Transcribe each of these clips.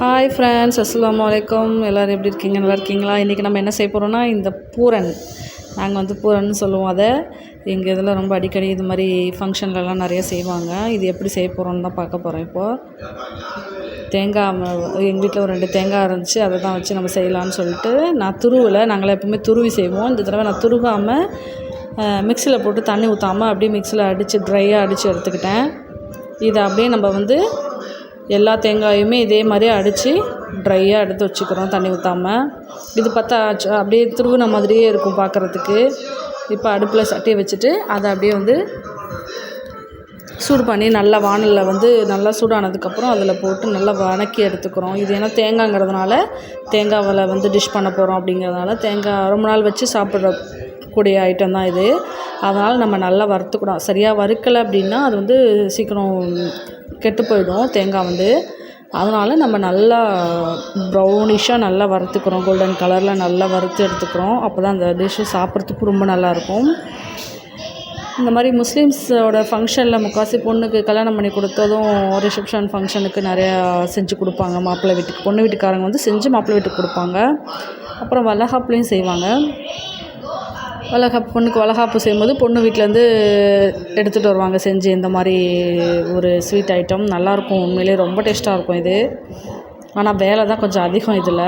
Hi friends அஸ்லாம் வலைக்கம் எல்லோரும் எப்படி இருக்கீங்க? நல்லா இருக்கீங்களா? இன்றைக்கி நம்ம என்ன செய்ய போகிறோன்னா இந்த பூரன் நாங்கள் வந்து பூரன்னு சொல்லுவோம் அதை. எங்கள் இதில் ரொம்ப அடிக்கடி இது மாதிரி ஃபங்க்ஷன்லலாம் நிறைய செய்வாங்க. இது எப்படி செய்ய போகிறோன்னு தான் பார்க்க போகிறோம் இப்போது தேங்காய் எங்கள் வீட்டில் ஒரு ரெண்டு தேங்காய் இருந்துச்சு. அதை தான் வச்சு நம்ம செய்யலான்னு சொல்லிட்டு நான் துருவலை நாங்கள் எப்பவுமே துருவி செய்வோம். இந்த தடவை நான் துருவாமல் மிக்சியில் போட்டு தண்ணி ஊற்றாமல் அப்படியே மிக்சியில் அடித்து ட்ரையாக அடித்து எடுத்துக்கிட்டேன். இதை அப்படியே நம்ம வந்து எல்லா தேங்காயுமே இதே மாதிரி அடித்து ட்ரையாக எடுத்து வச்சுக்கிறோம் தண்ணி ஊற்றாமல் இது பார்த்தா அச்ச- அப்படியே துருவின மாதிரியே இருக்கும் பார்க்குறதுக்கு இப்போ அடுப்பில் சட்டியை வச்சுட்டு அதை அப்படியே வந்து சூடு பண்ணி நல்லா வானலில் வந்து நல்லா சூடானதுக்கப்புறம் அதில் போட்டு நல்லா வணக்கி எடுத்துக்கிறோம். இது ஏன்னா தேங்காய்ங்கிறதுனால தேங்காவில் வந்து டிஷ் பண்ண போகிறோம் அப்படிங்கிறதுனால தேங்காய் ரொம்ப நாள் வச்சு சாப்பிட்ற கூடிய ஐட்டம் தான் இது. அதனால் நம்ம நல்லா வறுத்துக்கணும். சரியாக வறுக்கலை அப்படின்னா அது வந்து சீக்கிரம் கெட்டு போயிடும் தேங்காய் வந்து. அதனால் நம்ம நல்லா ப்ரௌனிஷாக நல்லா வறுத்துக்கிறோம். கோல்டன் கலரில் நல்லா வறுத்து எடுத்துக்கிறோம். அப்போ தான் அந்த டிஷ்ஷு சாப்பிட்றதுக்கு ரொம்ப நல்லாயிருக்கும் இந்த மாதிரி முஸ்லீம்ஸோட ஃபங்க்ஷனில் முக்காசி பொண்ணுக்கு கல்யாணம் பண்ணி கொடுத்ததும் ரிசப்ஷன் ஃபங்க்ஷனுக்கு நிறையா செஞ்சு கொடுப்பாங்க. மாப்பிள்ளை வீட்டுக்கு பொண்ணு வீட்டுக்காரங்க வந்து செஞ்சு மாப்பிள்ளை வீட்டுக்கு கொடுப்பாங்க. அப்புறம் வளகாப்புலேயும் செய்வாங்க. வளகாப்பு பொண்ணுக்கு வளகாப்பு செய்யும்போது பொண்ணு வீட்டிலேருந்து எடுத்துகிட்டு வருவாங்க செஞ்சு இந்த மாதிரி ஒரு ஸ்வீட் ஐட்டம் நல்லாயிருக்கும் உண்மையிலேயே ரொம்ப டேஸ்ட்டாக இருக்கும் இது. ஆனால் வேலை தான் கொஞ்சம் அதிகம் இதில்.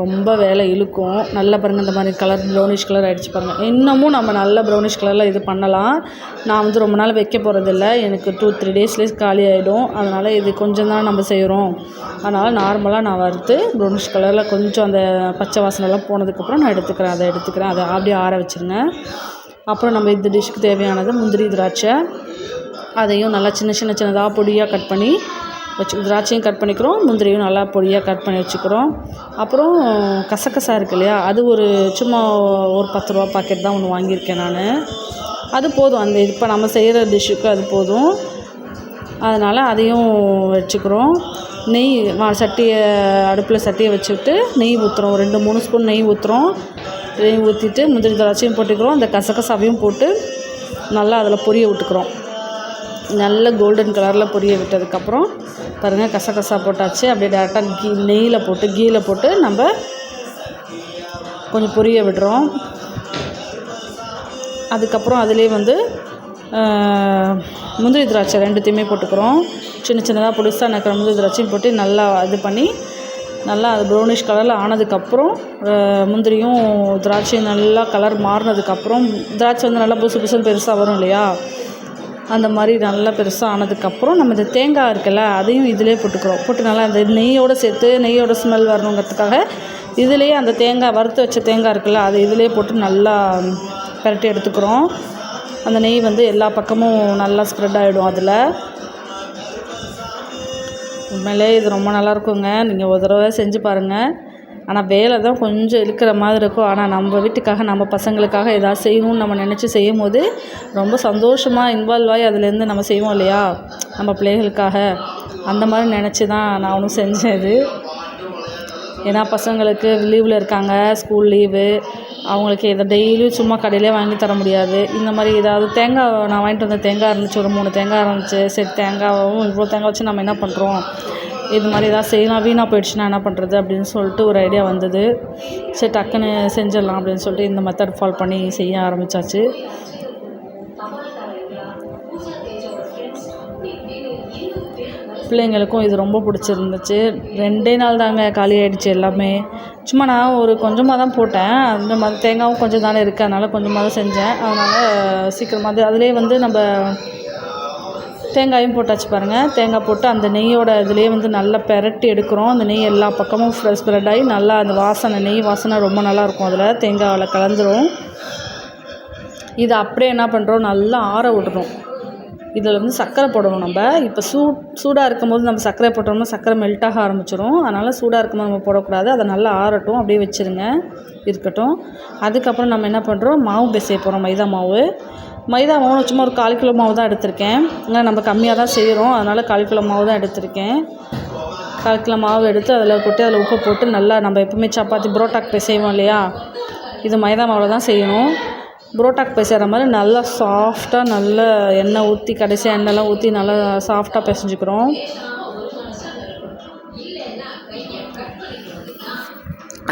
ரொம்ப வேலை இழுக்கும். நல்லா பாருங்கள் இந்த மாதிரி கலர் ப்ரௌனிஷ் கலர் ஆகிடுச்சு பாருங்கள் இன்னமும் நம்ம நல்ல ப்ரௌனிஷ் கலரில் இது பண்ணலாம். நான் வந்து ரொம்ப நாள் வைக்க போகிறதில்ல எனக்கு டூ த்ரீ டேஸ்லேயே காலி ஆகிடும் அதனால் இது கொஞ்சம் தான் நம்ம செய்கிறோம் அதனால் நார்மலாக நான் வறுத்து ப்ரௌனிஷ் கலரில் கொஞ்சம் அந்த பச்சை வாசனைலாம் போனதுக்கப்புறம் நான் எடுத்துக்கிறேன். அதை எடுத்துக்கிறேன். அதை அப்படியே ஆற வச்சுருங்க. அப்புறம் நம்ம இந்த டிஷ்க்கு தேவையானது முந்திரி திராட்சை. அதையும் நல்லா சின்ன சின்ன சின்னதாக பொடியாக கட் பண்ணி வச்சு திராட்சையும் கட் பண்ணிக்கிறோம் முந்திரியும் நல்லா பொடியாக கட் பண்ணி வச்சுக்கிறோம். அப்புறம் கசகசா இருக்கு இல்லையா அது ஒரு சும்மா ஒரு பத்து ரூபா பாக்கெட் தான் ஒன்று வாங்கியிருக்கேன் நான். அது போதும் அந்த இப்போ நம்ம செய்கிற டிஷ்ஷுக்கு அது போதும். அதனால் அதையும் வச்சுக்கிறோம். நெய் சட்டியை அடுப்பில் சட்டியை வச்சுட்டு நெய் ஊற்றுறோம் ரெண்டு மூணு ஸ்பூன் நெய் ஊற்றுறோம் நெய் ஊற்றிட்டு முந்திரி திராட்சையும் போட்டுக்கிறோம். அந்த கசகசாவையும் போட்டு நல்லா அதில் பொரிய விட்டுக்கிறோம். நல்ல கோல்டன் கலரில் பொரிய விட்டதுக்கப்புறம் பாருங்கள் கசகசா போட்டாச்சு. அப்படியே டேரெக்டாக கீ நெய்யில் போட்டு கீயில் போட்டு நம்ம கொஞ்சம் பொரிய விடுறோம். அதுக்கப்புறம் அதிலே வந்து முந்திரி திராட்சை ரெண்டுத்தையுமே போட்டுக்கிறோம். சின்ன சின்னதாக புதுசாக நக்கிற முந்திரி திராட்சையும் போட்டு நல்லா இது பண்ணி நல்லா அது ப்ரௌனிஷ் கலரில் ஆனதுக்கப்புறம் முந்திரியும் திராட்சையும் நல்லா கலர் மாறினதுக்கப்புறம் திராட்சை வந்து நல்லா புதுசு புதுசுன்னு பெருசாக வரும் இல்லையா? அந்த மாதிரி நல்லா பெருசாக ஆனதுக்கப்புறம் நம்ம இந்த தேங்காய் இருக்குல்ல அதையும் இதிலே போட்டுக்கிறோம். போட்டு நல்லா அந்த நெய்யோடு சேர்த்து நெய்யோட ஸ்மெல் வரணுங்கிறதுக்காக இதுலேயே அந்த தேங்காய் வறுத்து வச்ச தேங்காய் இருக்குல்ல அதை இதிலே போட்டு நல்லா பரட்டி எடுத்துக்கிறோம். அந்த நெய் வந்து எல்லா பக்கமும் நல்லா ஸ்ப்ரெட் ஆகிடும் அதில். உண்மையிலே இது ரொம்ப நல்லா இருக்குங்க. நீங்கள் ஒரு தடவை செஞ்சு பாருங்கள் ஆனால் வேலை தான் கொஞ்சம் இருக்கிற மாதிரி இருக்கும். ஆனால் நம்ம வீட்டுக்காக நம்ம பசங்களுக்காக ஏதாவது செய்யணும்னு நம்ம நினச்சி செய்யும் போது ரொம்ப சந்தோஷமாக இன்வால்வ் ஆகி அதுலேருந்து நம்ம செய்வோம் இல்லையா? நம்ம பிள்ளைகளுக்காக. அந்த மாதிரி நினச்சி தான் நான் ஒன்றும் செஞ்சேன் இது ஏன்னா பசங்களுக்கு லீவில் இருக்காங்க ஸ்கூல் லீவு அவங்களுக்கு இதை டெய்லியும் சும்மா கடையிலே வாங்கி தர முடியாது. இந்த மாதிரி ஏதாவது தேங்காய் நான் வாங்கிட்டு வந்த தேங்காய் இருந்துச்சு ஒரு மூணு தேங்காய் இருந்துச்சு. சரி தேங்காயும் இவ்வளோ தேங்காய் வச்சு நம்ம என்ன பண்ணுறோம் இது மாதிரி ஏதாவது செய்யலாம் வீணாக போயிடுச்சுன்னா என்ன பண்ணுறது அப்படின்னு சொல்லிட்டு ஒரு ஐடியா வந்தது. சரி டக்குன்னு செஞ்சிடலாம் அப்படின்னு சொல்லிட்டு இந்த மெத்தட் ஃபாலோ பண்ணி செய்ய ஆரம்பித்தாச்சு பிள்ளைங்களுக்கும் இது ரொம்ப பிடிச்சிருந்துச்சு. ரெண்டே நாள் தாங்க காலி ஆகிடுச்சு எல்லாமே. சும்மா நான் ஒரு கொஞ்சமாக தான் போட்டேன். அந்த மாதிரி தேங்காவும் கொஞ்சம் தானே இருக்குது அதனால் கொஞ்சமாக தான் செஞ்சேன். அதனால் சீக்கிரமாக அது அதிலே வந்து நம்ம தேங்காயும் போட்டாச்சு பாருங்கள் தேங்காய் போட்டு அந்த நெய்யோட இதுலேயே வந்து நல்லா பெரட்டி எடுக்கிறோம். அந்த நெய் எல்லா பக்கமும் ஸ்ப்ரெட் ஆகி நல்லா அந்த வாசனை நெய் வாசனை ரொம்ப நல்லாயிருக்கும் அதில். தேங்காயில் கலந்துரும். இதை அப்படியே என்ன பண்ணுறோம் நல்லா ஆற விட்டுறோம் இதில் வந்து சர்க்கரை போடணும் நம்ம. இப்போ சூ சூடாக இருக்கும்போது நம்ம சர்க்கரை போட்டோம்னா சர்க்கரை மெல்ட் ஆக ஆரம்பிச்சிடும் அதனால் சூடாக இருக்கும்போது நம்ம போடக்கூடாது. அதை நல்லா ஆறட்டும். அப்படியே வச்சுருங்க. இருக்கட்டும். அதுக்கப்புறம் நம்ம என்ன பண்ணுறோம் மாவு பிசைய போகிறோம் மைதா மாவு. மைதா மாவு சும்மா ஒரு கால் கிலோ மாவு தான் எடுத்திருக்கேன். ஆனால் நம்ம கம்மியாக தான் செய்கிறோம் அதனால் கால் கிலோ மாவு தான் எடுத்திருக்கேன். கால் கிலோ மாவு எடுத்து அதில் கொட்டி அதில் உப்பு போட்டு நல்லா நம்ம எப்பவுமே சப்பாத்தி புரோட்டாக்கு போய் செய்வோம் இல்லையா? இது மைதா மாவில் தான் செய்யணும். புரோட்டாக்கு பேசுகிற மாதிரி நல்லா சாஃப்டாக நல்ல எண்ணெய் ஊற்றி கடைசியாக எண்ணெய்லாம் ஊற்றி நல்லா சாஃப்டாக பிசைஞ்சுக்கிறோம்.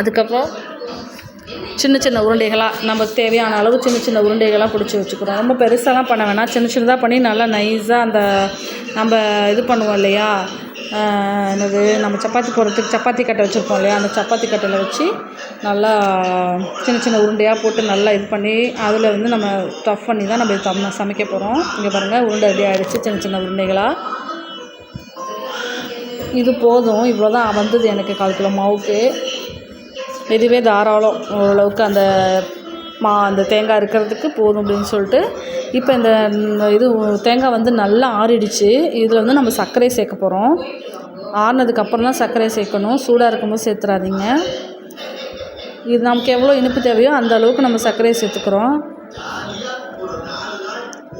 அதுக்கப்புறம் சின்ன சின்ன உருண்டைகளாக நமக்கு தேவையான அளவு சின்ன சின்ன உருண்டைகளாக பிடிச்சி வச்சுக்கிறோம். ரொம்ப பெருசாலாம் பண்ண வேணாம். சின்ன சின்னதாக பண்ணி நல்லா நைஸாக அந்த நம்ம இது பண்ணுவோம் இல்லையா? என்னது நம்ம சப்பாத்தி போடுறதுக்கு சப்பாத்தி கட்டை வச்சுருப்போம் இல்லையா? அந்த சப்பாத்தி கட்டையில் வச்சு நல்லா சின்ன சின்ன உருண்டையாக போட்டு நல்லா இது பண்ணி அதில் வந்து நம்ம டஃப் பண்ணி தான் நம்ம இது சம சமைக்க போகிறோம் இங்கே பாருங்கள் உருண்டை ரெடி ஆகிடுச்சு சின்ன சின்ன உருண்டைகளாக இது போதும். இவ்வளோ தான் வந்தது எனக்கு கால் கிலோ மாவுக்கு. இதுவே தாராளம் ஓரளவுக்கு அந்த மா அந்த தேங்காய் இருக்கிறதுக்கு போதும் அப்படின்னு சொல்லிட்டு இப்போ இந்த இது தேங்காய் வந்து நல்லா ஆறிடுச்சு. இதில் வந்து நம்ம சர்க்கரை சேர்க்க போகிறோம் ஆறினதுக்கப்புறம் தான் சர்க்கரை சேர்க்கணும். சூடாக இருக்கும்போது சேர்த்துறாதீங்க. இது நமக்கு எவ்வளோ இனிப்பு தேவையோ அந்த அளவுக்கு நம்ம சர்க்கரையை சேர்த்துக்கிறோம்.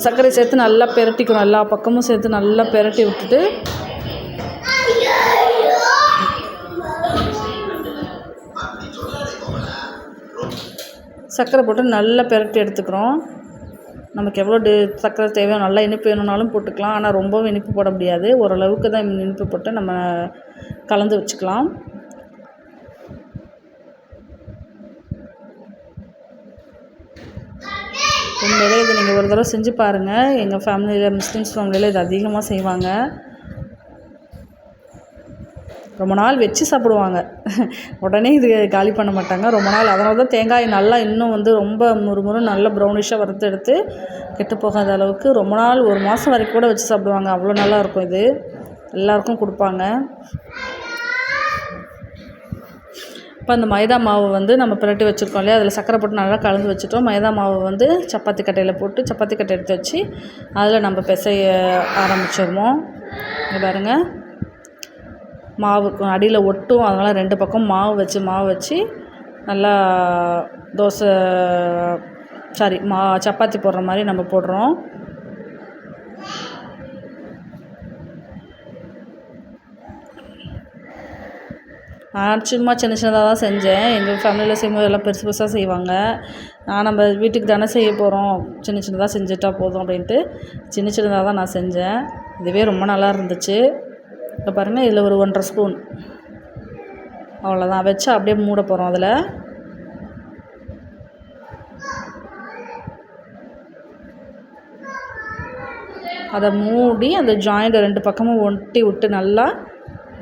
சர்க்கரை சேர்த்து நல்லா பெரட்டிக்கணும். எல்லா பக்கமும் சேர்த்து நல்லா பெரட்டி விட்டுட்டு சர்க்கரை போட்டு நல்லா பெரட்டி எடுத்துக்கிறோம். நமக்கு எவ்வளோ டி சர்க்கரை தேவையோ நல்லா இனிப்பு வேணும்னாலும் போட்டுக்கலாம். ஆனால் ரொம்பவும் இனிப்பு போட முடியாது. ஓரளவுக்கு தான் இனிப்பு போட்டு நம்ம கலந்து வச்சுக்கலாம். உண்மையிலே இது நீங்கள் ஒரு தடவை செஞ்சு பாருங்கள் எங்கள் ஃபேமிலியில் முஸ்லீம்ஸ் ஃபேமிலியில் இது அதிகமாக செய்வாங்க. ரொம்ப நாள் வச்சு சாப்பிடுவாங்க. உடனே இது காலி பண்ண மாட்டாங்க. ரொம்ப நாள். அதனால தான் தேங்காய் நல்லா இன்னும் வந்து ரொம்ப முறுமுறு நல்ல ப்ரௌனிஷாக வறுத்து எடுத்து கெட்டு போகாத அளவுக்கு ரொம்ப நாள் ஒரு மாதம் வரைக்கும் கூட வச்சு சாப்பிடுவாங்க. அவ்வளோ நல்லா இருக்கும் இது. எல்லாருக்கும் கொடுப்பாங்க. இப்போ அந்த மைதா மாவு வந்து நம்ம பிரட்டி வச்சுருக்கோம் இல்லையா? அதில் சக்கரை போட்டு நல்லா கலந்து வச்சுட்டோம். மைதா மாவு வந்து சப்பாத்தி கட்டையில் போட்டு சப்பாத்தி கட்டை எடுத்து வச்சு அதில் நம்ம பிசைய ஆரம்பிச்சிடுவோம் இங்கே பாருங்கள் மாவு அடியில் ஒட்டும் அதனால் ரெண்டு பக்கம் மாவு வச்சு மாவு வச்சு நல்லா தோசை சாரி மா சப்பாத்தி போடுற மாதிரி நம்ம போடுறோம். நான் சும்மா சின்ன சின்னதாக தான் செஞ்சேன். எங்கள் ஃபேமிலியில் செய்யும்போது எல்லாம் பெருசு பெருசாக செய்வாங்க. நான் நம்ம வீட்டுக்கு தானே செய்ய போகிறோம் சின்ன சின்னதாக செஞ்சுட்டா போதும் அப்படின்ட்டு சின்ன சின்னதாக தான் நான் செஞ்சேன். இதுவே ரொம்ப நல்லா இருந்துச்சு. இப்போ பாருங்கள் இதில் ஒரு ஒன்றரை ஸ்பூன். அவ்வளோதான். வச்சு அப்படியே மூட போகிறோம் அதில். அதை மூடி அந்த ஜாயிண்ட்டை ரெண்டு பக்கமும் ஒட்டி விட்டு நல்லா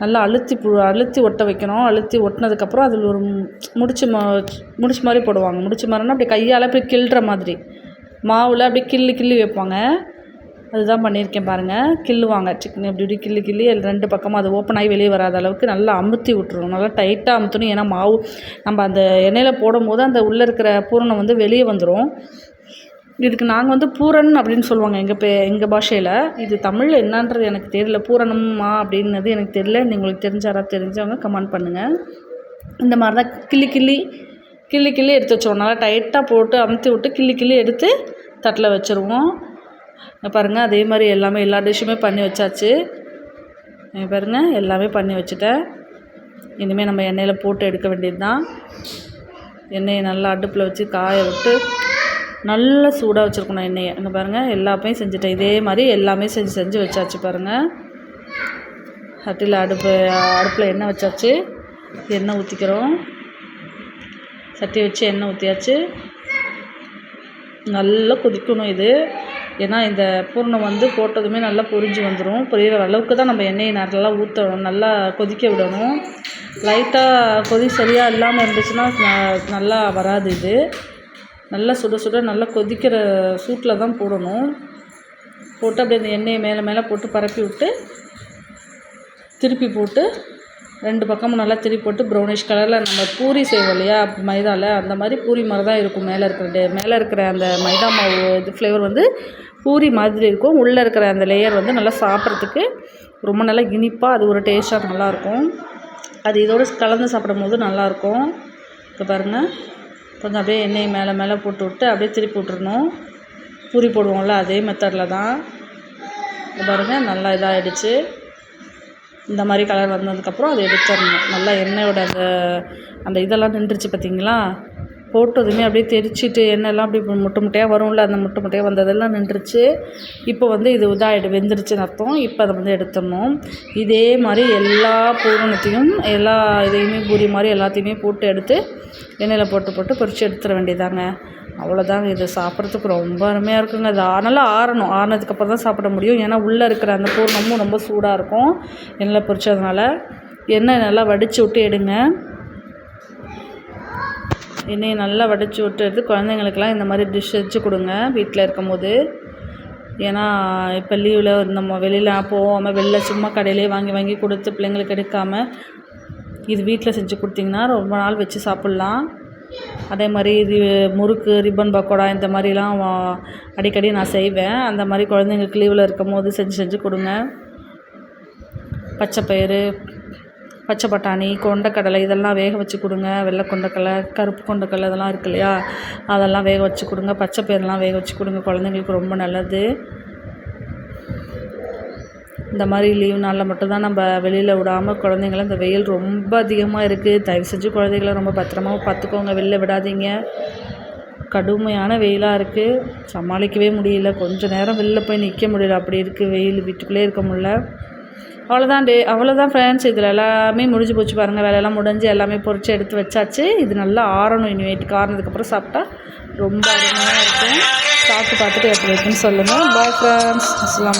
நல்லா அழுத்தி அழுத்தி ஒட்ட வைக்கணும். அழுத்தி ஒட்டினதுக்கப்புறம் அதில் ஒரு முடிச்சு மா முடிச்சு மாதிரி போடுவாங்க. முடிச்சு மாதிரினா அப்படி கையால் அப்படி கிள்ளுற மாதிரி. மாவில் அப்படியே கிள்ளி கிள்ளி வைப்பாங்க. அதுதான் பண்ணியிருக்கேன் பாருங்கள் கிள்ளுவாங்க. சிக்கன் இப்படி இப்படி கிள்ளி கிள்ளி அது ரெண்டு பக்கமும் அது ஓப்பன் ஆகி வெளியே வராத அளவுக்கு நல்லா அமுத்தி விட்டுருணும் நல்லா டைட்டாக அமுத்தணும். ஏன்னா மாவு நம்ம அந்த எண்ணெயில் போடும்போது அந்த உள்ளே இருக்கிற பூரணம் வந்து வெளியே வந்துடும் இதுக்கு நாங்கள் வந்து பூரன் அப்படின்னு சொல்லுவாங்க எங்கள் பே எங்கள் பாஷையில். இது தமிழில் என்னன்றது எனக்கு தெரியல. பூரணமா அப்படின்னது எனக்கு தெரியல. உங்களுக்கு தெரிஞ்ச யாராவது தெரிஞ்சவங்க கமெண்ட் பண்ணுங்கள் இந்த மாதிரி தான் கிள்ளி கிள்ளி கிள்ளி கிள்ளி எடுத்து வச்சுருவோம். நல்லா டைட்டாக போட்டு அமுத்தி விட்டு கிள்ளி கிள்ளி எடுத்து தட்டில் வச்சுருவோம். பாருங்கள் அதே மாதிரி எல்லாமே எல்லா டிஷ்ஷுமே பண்ணி வச்சாச்சு. பாருங்கள் எல்லாமே பண்ணி வச்சுட்டேன். இனிமேல் நம்ம எண்ணெயில் போட்டு எடுக்க வேண்டியது தான் எண்ணெயை நல்லா அடுப்பில் வச்சு காய விட்டு நல்லா சூடாக வச்சுருக்கணும் எண்ணெயை. இங்கே பாருங்கள் எல்லாமே செஞ்சுட்டேன். இதே மாதிரி எல்லாமே செஞ்சு செஞ்சு வச்சாச்சு பாருங்கள் சட்டியில் அடுப்பு அடுப்பில் எண்ணெய் வச்சாச்சு. எண்ணெய் ஊற்றிக்கிறோம் சட்டி வச்சு எண்ணெய் ஊற்றியாச்சு நல்லா கொதிக்கணும் இது. ஏன்னா இந்த பூர்ணம் வந்து போட்டதுமே நல்லா பொரிஞ்சு வந்துடும் பொரியிற அளவுக்கு தான் நம்ம எண்ணெயை நல்லா ஊற்றணும் நல்லா கொதிக்க விடணும். லைட்டாக கொதி சரியாக இல்லாமல் இருந்துச்சுன்னா நல்லா வராது இது. நல்லா சுட சுட நல்லா கொதிக்கிற சூட்டில் தான் போடணும். போட்டு அப்படியே அந்த எண்ணெயை மேலே மேலே போட்டு பரப்பி விட்டு திருப்பி போட்டு ரெண்டு பக்கமும் நல்லா திருப்பி போட்டு ப்ரௌனிஷ் கலரில் நம்ம பூரி செய்வோம் இல்லையா? மைதாவில் அந்த மாதிரி பூரி மாதிரி தான் இருக்கும் மேலே இருக்கிற டே மேலே இருக்கிற அந்த மைதா மாவு இது ஃப்ளேவர் வந்து பூரி மாதிரி இருக்கும். உள்ளே இருக்கிற அந்த லேயர் வந்து நல்லா சாப்பிட்றதுக்கு ரொம்ப நல்லா இனிப்பாக அது ஒரு டேஸ்ட்டாக நல்லாயிருக்கும். அது இதோடு கலந்து சாப்பிடும் போது நல்லாயிருக்கும். இப்போ பாருங்கள் கொஞ்சம் அப்படியே எண்ணெயை மேலே மேலே போட்டு விட்டு அப்படியே திருப்பி விட்டுருணும் பூரி போடுவோம்ல அதே மெத்தடில் தான். இங்க பாருங்கள் நல்லா இதாகிடுச்சு இந்த மாதிரி கலர் வந்ததுக்கப்புறம் அதை எடுத்துடணும். நல்லா எண்ணெயோட அந்த அந்த இதெல்லாம் நின்றுச்சு பார்த்தீங்களா போட்டதுமே அப்படியே தெரிச்சிட்டு எண்ணெய்லாம் அப்படி முட்டை முட்டையாக வரும்ல அந்த முட்டை முட்டையாக வந்ததெல்லாம் நின்றுச்சு. இப்போ வந்து இது இதாகிடு வெந்துருச்சுன்னு அர்த்தம். இப்போ அதை வந்து எடுத்துடணும். இதே மாதிரி எல்லா பூரணத்தையும் எல்லா இதையுமே பூரி மாதிரி எல்லாத்தையுமே போட்டு எடுத்து எண்ணெயில் போட்டு போட்டு பொரித்து எடுத்துட வேண்டியதாங்க அவ்வளோதாங்க இது சாப்பிட்றதுக்கு ரொம்ப அருமையாக இருக்குங்க. இது நல்லா ஆறணும். ஆறினதுக்கப்புறம் தான் சாப்பிட முடியும். ஏன்னா உள்ளே இருக்கிற அந்த பூர்ணமும் ரொம்ப சூடாக இருக்கும். எண்ணெயில் பொரிச்சதுனால. எண்ணெய் நல்லா வடித்து விட்டு எடுங்க. எண்ணெயை நல்லா வடித்து விட்டு எடுத்து குழந்தைங்களுக்கெல்லாம் இந்த மாதிரி டிஷ் வச்சு கொடுங்க வீட்டில் இருக்கும் போது ஏன்னா இப்போ லீவில் நம்ம வெளியில் போகாமல் வெளில சும்மா கடையிலே வாங்கி வாங்கி கொடுத்து பிள்ளைங்களுக்கு எடுக்காமல் இது வீட்டில் செஞ்சு கொடுத்தீங்கன்னா ரொம்ப நாள் வச்சு சாப்பிட்லாம். அதே மாதிரி ரி முறுக்கு ரிப்பன் பக்கோடா இந்த மாதிரிலாம் அடிக்கடி நான் செய்வேன். அந்த மாதிரி குழந்தைங்களுக்கு லீவில் இருக்கும் போது செஞ்சு செஞ்சு கொடுங்க. பச்சைப்பயிறு பச்சை பட்டாணி கொண்டக்கடலை இதெல்லாம் வேக வச்சு கொடுங்க. வெள்ளை கொண்டக்கடலை கருப்பு கொண்டக்கடலை இதெல்லாம் இருக்கு இல்லையா? அதெல்லாம் வேக வச்சு கொடுங்க. பச்சை பயிரெலாம் வேக வச்சு கொடுங்க. குழந்தைங்களுக்கு ரொம்ப நல்லது. இந்த மாதிரி லீவ் நாளில் மட்டும்தான் நம்ம வெளியில் விடாமல் குழந்தைங்கள இந்த வெயில் ரொம்ப அதிகமாக இருக்குது தயவு செஞ்சு குழந்தைங்கள ரொம்ப பத்திரமாக பார்த்துக்கோங்க. வெளில விடாதீங்க. கடுமையான வெயிலாக இருக்குது சமாளிக்கவே முடியல. கொஞ்சம் நேரம் வெளில போய் நிற்க முடியல. அப்படி இருக்குது வெயில் வீட்டுக்குள்ளே இருக்க முடியல. அவ்வளோதான் டே. அவ்வளோதான் ஃப்ரெண்ட்ஸ் இதில் எல்லாமே முடிஞ்சு போச்சு பாருங்கள் வேலையெல்லாம் முடிஞ்சு எல்லாமே பொறிச்சு எடுத்து வச்சாச்சு. இது நல்லா ஆறணும். இனிமேட்டுக்கு ஆறினதுக்கப்புறம் சாப்பிட்டா ரொம்ப அருமையாக இருக்கும். சாப்பிட்டு பார்த்துட்டு எப்படி இருக்குன்னு சொல்லுங்கள் பாய் ஃப்ரெண்ட்ஸ் அஸ்லாம்